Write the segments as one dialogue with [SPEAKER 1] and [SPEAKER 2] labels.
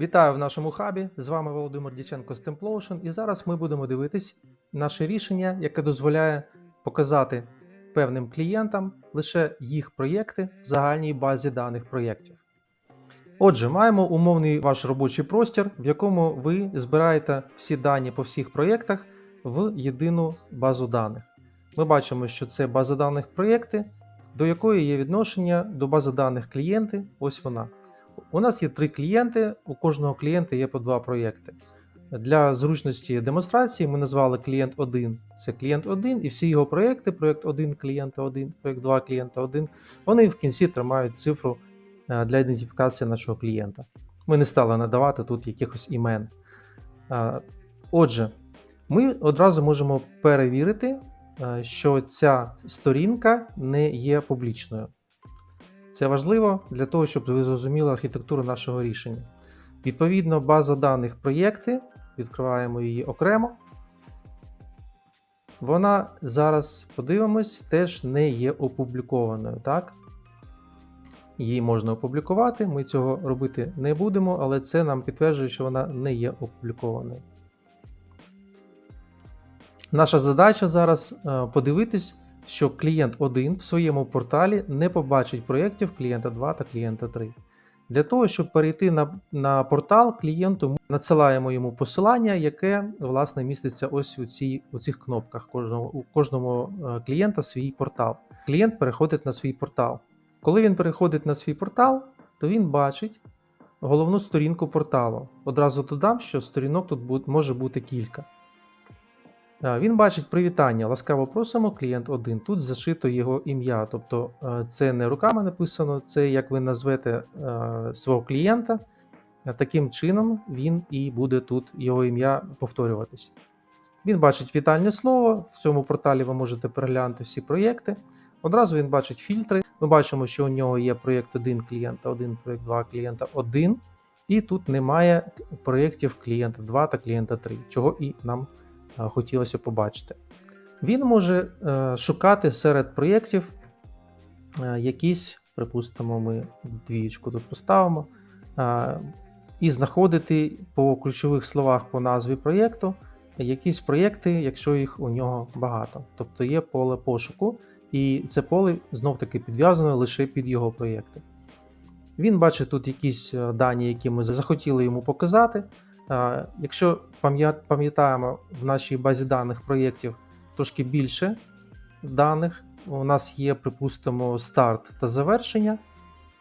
[SPEAKER 1] Вітаю в нашому хабі. З вами Володимир Діченко з Templotion. І зараз ми будемо дивитись наше рішення, яке дозволяє показати певним клієнтам лише їх проєкти в загальній базі даних проєктів. Отже, маємо умовний ваш робочий простір, в якому ви збираєте всі дані по всіх проєктах в єдину базу даних. Ми бачимо, що це база даних проєкти, до якої є відношення до бази даних клієнти. Ось вона. У нас є три клієнти, у кожного клієнта є по два проєкти. Для зручності демонстрації ми назвали клієнт 1 це клієнт 1, і всі його проєкти, проєкт 1 клієнта 1, проєкт 2 клієнта 1, вони в кінці тримають цифру е, для ідентифікації нашого клієнта. Ми не стали надавати тут якихось імен. Е, Отже, ми одразу можемо перевірити, е, що ця сторінка не є публічною. Це важливо для того, щоб ви зрозуміли архітектуру нашого рішення. Відповідно, база даних проєкти, відкриваємо її окремо. Вона зараз, подивимось, теж не є опублікованою. Так? Її можна опублікувати, ми цього робити не будемо, але це нам підтверджує, що вона не є опублікованою. Наша задача зараз е, подивитись, що клієнт 1 в своєму порталі не побачить проєктів клієнта 2 та клієнта 3. Для того, щоб перейти на, на портал клієнту, ми надсилаємо йому посилання, яке власне міститься ось у, цій, у цих кнопках. Кожного, у кожного е, клієнта свій портал. Клієнт переходить на свій портал. Коли він переходить на свій портал, то він бачить головну сторінку порталу. Одразу додам, що сторінок тут може бути кілька. Е, Він бачить привітання. Ласкаво просимо, клієнт 1. Тут зашито його ім'я. Тобто е, це не руками написано, це як ви назвете е, свого клієнта. Таким чином він і буде тут його ім'я повторюватись. Він бачить вітальне слово. В цьому порталі ви можете переглянути всі проєкти. Одразу він бачить фільтри. Ми бачимо, що у нього є проєкт 1 клієнта 1, проєкт 2 клієнта 1. І тут немає проєктів клієнта 2 та клієнта 3, чого і нам е, хотілося побачити. Він може е, шукати серед проєктів е, якісь, припустимо, ми двічку тут поставимо, е, і знаходити по ключових словах по назві проєкту якісь проєкти, якщо їх у нього багато. Тобто є поле пошуку, і це поле знов-таки підв'язано лише під його проєкти. Він бачить тут якісь е, дані, які ми захотіли йому показати. Якщо пам'ятаємо, в нашій базі даних проєктів трошки більше даних, у нас є, припустимо, старт та завершення,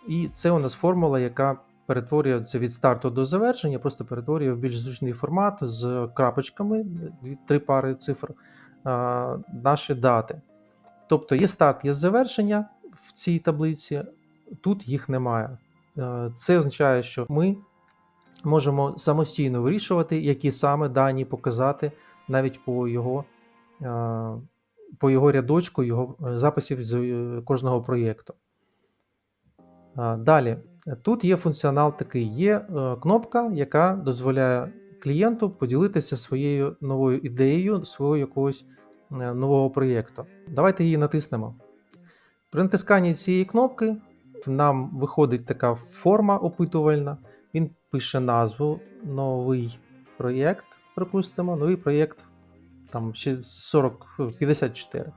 [SPEAKER 1] і це у нас формула, яка перетворює це від старту до завершення, просто перетворює в більш зручний формат з крапочками, три пари цифр, наші дати. Тобто є старт, є завершення в цій таблиці, тут їх немає. Е, Це означає, що ми можемо самостійно вирішувати, які саме дані показати навіть по його, е, по його рядочку, його е, записів з е, кожного проєкту. Далі, тут є функціонал такий: є кнопка, яка дозволяє клієнту поділитися своєю новою ідеєю, свого якогось нового проєкту. Давайте її натиснемо. При натисканні цієї кнопки нам виходить така форма опитувальна. Він пише назву новий проєкт, припустимо, новий проєкт там ще 40 54.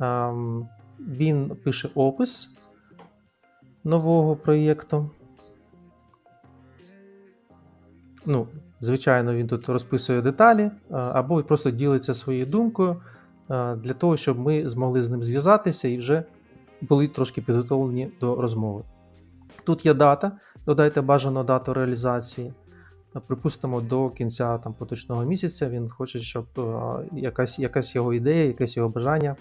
[SPEAKER 1] Ем, Він пише опис нового проєкту. Ну, звичайно, він тут розписує деталі, е, або просто ділиться своєю думкою е, для того, щоб ми змогли з ним зв'язатися і вже були трошки підготовлені до розмови. Тут є дата, додайте бажану дату реалізації. Припустимо, до кінця там, поточного місяця він хоче, щоб е, якась, якась його ідея, якесь його бажання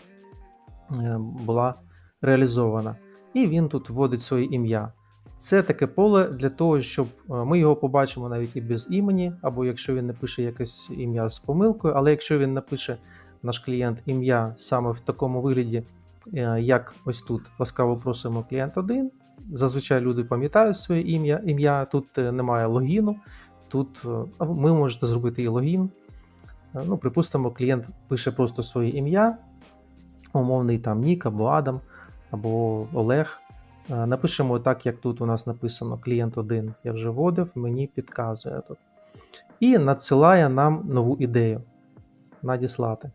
[SPEAKER 1] е, була реалізована. І він тут вводить своє ім'я. Це таке поле для того, щоб е, ми його побачимо навіть і без імені, або якщо він напише якесь ім'я з помилкою, але якщо він напише наш клієнт ім'я саме в такому вигляді, як ось тут ласкаво просимо клієнт 1. Зазвичай люди пам'ятають своє ім'я, ім'я, тут е, немає логіну, тут е, ми можете зробити і логін. Е, Ну, припустимо, клієнт пише просто своє ім'я, умовний там Нік або Адам, або Олег. Напишемо так, як тут у нас написано клієнт 1 я вже вводив, мені підказує тут. І надсилає нам нову ідею. Надіслати.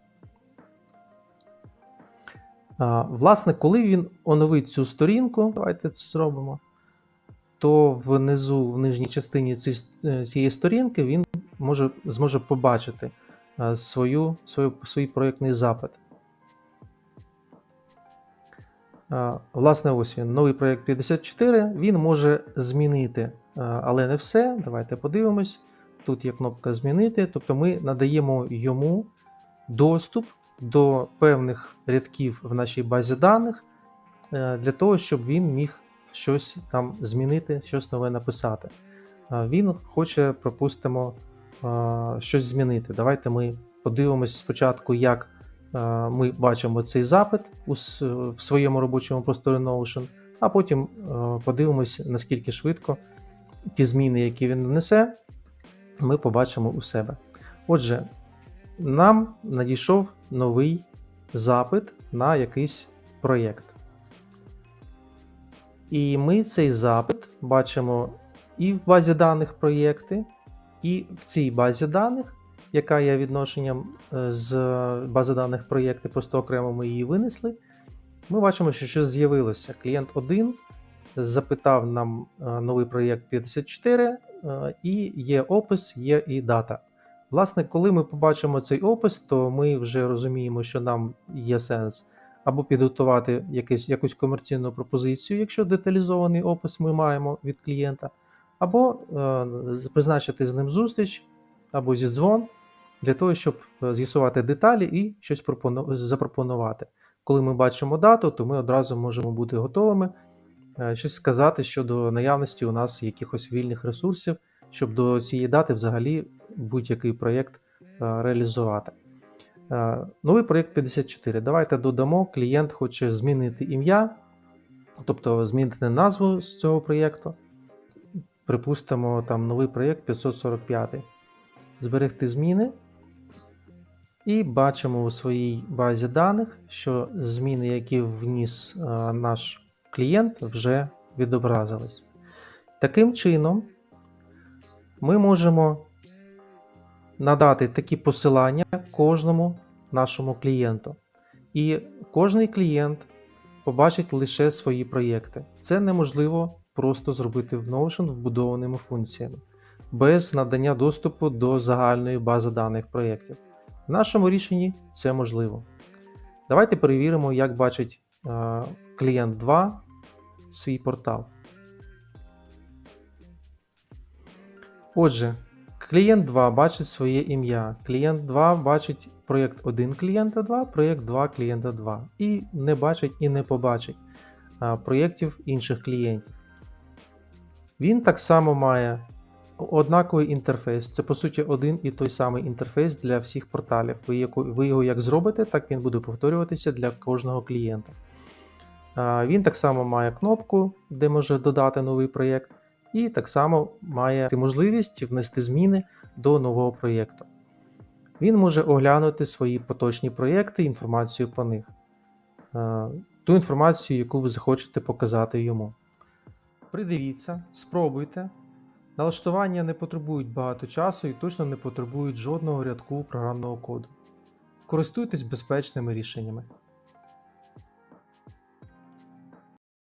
[SPEAKER 1] Власне, коли він оновить цю сторінку, давайте це зробимо, то внизу, в нижній частині е, цієї сторінки він може, зможе побачити е, свою, свою, свій проєктний запит. Власне, ось він, новий проєкт 54. Він може змінити, е, але не все. Давайте подивимось. Тут є кнопка Змінити, тобто ми надаємо йому доступ до певних рядків в нашій базі даних е, для того, щоб він міг щось там змінити, щось нове написати. Е, Він хоче, пропустимо, е, щось змінити. Давайте ми подивимось спочатку, як ми бачимо цей запит в своєму робочому просторі Notion, а потім подивимось, наскільки швидко ті зміни, які він внесе, ми побачимо у себе. Отже, нам надійшов новий запит на якийсь проєкт. І ми цей запит бачимо і в базі даних проєкти, і в цій базі даних, яка є відношенням е, з бази даних проєкти, просто окремо ми її винесли. Ми бачимо, що щось з'явилося. Клієнт 1 запитав нам е, новий проєкт 54, е, і є опис, є і дата. Власне, коли ми побачимо цей опис, то ми вже розуміємо, що нам є сенс або підготувати якийсь, якусь комерційну пропозицію, якщо деталізований опис ми маємо від клієнта, або е, призначити з ним зустріч, або зі дзвон, для того, щоб е, з'ясувати деталі і щось пропону- запропонувати. Коли ми бачимо дату, то ми одразу можемо бути готовими е, щось сказати щодо наявності у нас якихось вільних ресурсів, щоб до цієї дати взагалі будь-який проєкт е, реалізувати. Е, Новий проєкт 54. Давайте додамо. Клієнт хоче змінити ім'я, тобто змінити назву з цього проєкту. Припустимо, там новий проєкт 545. Зберегти зміни. І бачимо у своїй базі даних, що зміни, які вніс е, наш клієнт, вже відобразились. Таким чином, ми можемо надати такі посилання кожному нашому клієнту. І кожний клієнт побачить лише свої проєкти. Це неможливо просто зробити в Notion вбудованими функціями, без надання доступу до загальної бази даних проєктів. В нашому рішенні це можливо. Давайте перевіримо, як бачить е, клієнт 2 свій портал. Отже, клієнт 2 бачить своє ім'я. Клієнт 2 бачить проєкт 1 клієнта 2, проєкт 2 клієнта 2. І не бачить і не побачить проєктів інших клієнтів. Він так само має однаковий інтерфейс. Це по суті один і той самий інтерфейс для всіх порталів. Ви, його як зробите, так він буде повторюватися для кожного клієнта. Він так само має кнопку, де може додати новий проєкт, і так само має можливість внести зміни до нового проєкту. Він може оглянути свої поточні проєкти, інформацію по них, Е, ту інформацію, яку ви захочете показати йому. Придивіться, спробуйте. Налаштування не потребують багато часу і точно не потребують жодного рядку програмного коду. Користуйтесь безпечними рішеннями.